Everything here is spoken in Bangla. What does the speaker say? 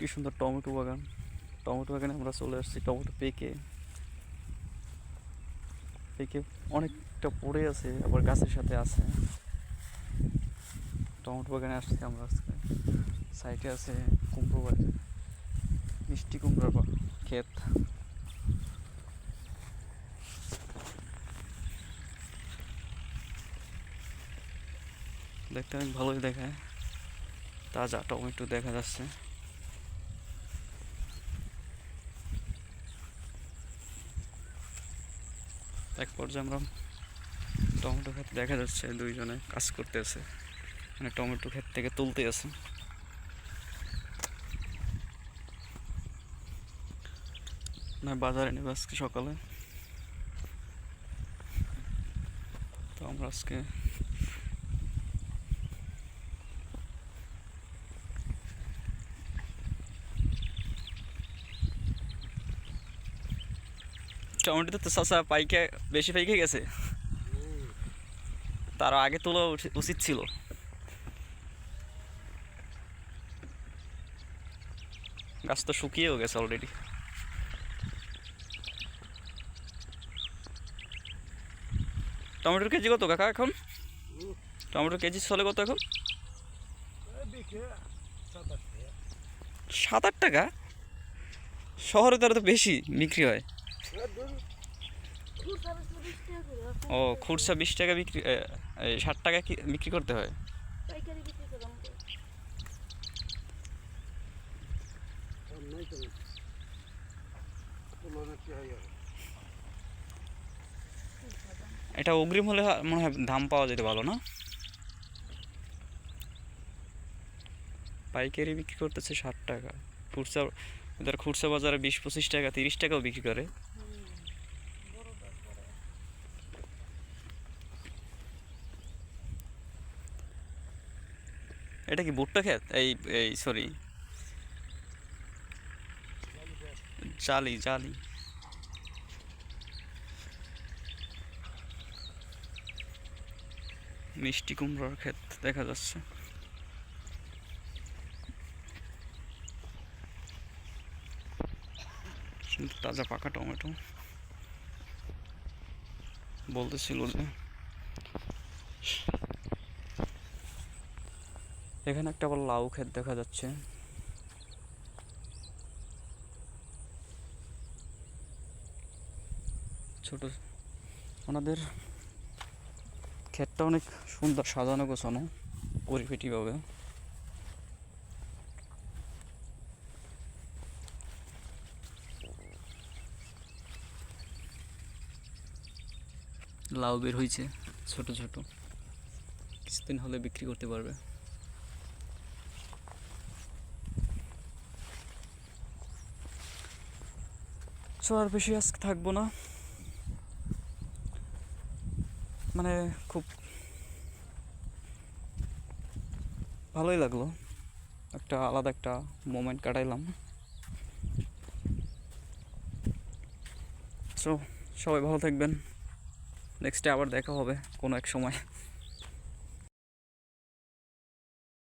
কি সুন্দর টমেটো বাগান। টমেটো বাগানে আমরা চলে আসছি, টমেটো পেকে। পেকে অনেকটা পড়ে আছে, আবার গাছের সাথে আছে। টমেটো বাগানে আসছি আমরা আজকে। সাইডে আছে কুমড়ো বাগান মিষ্টি কুমড়োর ক্ষেত। দেখতে অনেক ভালোই দেখায়। তাজা টমেটো দেখা যাচ্ছে। এক পর্যায়ে আমরা টমেটো ক্ষেত দেখা যাচ্ছে, দুইজনে কাজ করতে আছে মানে টমেটো ক্ষেত থেকে তুলতে আছে। না, বাজারে নেবে আজকে সকালে। তো আমরা আজকে টমেটো তো চাষা পাইকে, বেশি পাইকে গেছে। তার আগে তোলা উচিত ছিল। গাছ তো শুকিয়েও গেছে অলরেডি টমেটোর কেজি কত কাকা এখন? টমেটোর কেজি চলে কত এখন? সাত আট টাকা? শহরে তো আরও তো বেশি বিক্রি হয়। ও খুরসা বিশ টাকা বিক্রি ষাট টাকা বিক্রি করতে হয়? এটা অগ্রিম হলে মনে হয় দাম পাওয়া যেতে ভালো না? পাইকারি বিক্রি করতেছে ষাট টাকা। খুচরা খুচরা বাজারে বিশ পঁচিশ টাকা তিরিশ টাকাও বিক্রি করে। এটা কি ভুট্টা ক্ষেত? এই এই সরি জালি জালি। মিষ্টি কুমড়োর ক্ষেত দেখা যাচ্ছে। তাজা পাকা টমেটো। বলতেছিল যে এখানে একটা আবার লাউ ক্ষেত দেখা যাচ্ছে। ছোট, ওনাদের ক্ষেতটা অনেক সুন্দর সাজানো গোছানো, পরিপেটিভাবে। লাউ বের হয়েছে ছোট ছোট। কিছুদিন হলে বিক্রি করতে পারবে। সো আর বেশি আজকে থাকব না। মানে খুব ভালোই লাগল। একটা আলাদা একটা মোমেন্ট কাটাইলাম। সো সবাই ভালো থাকবেন। নেক্সটে আবার দেখা হবে কোনো এক সময়।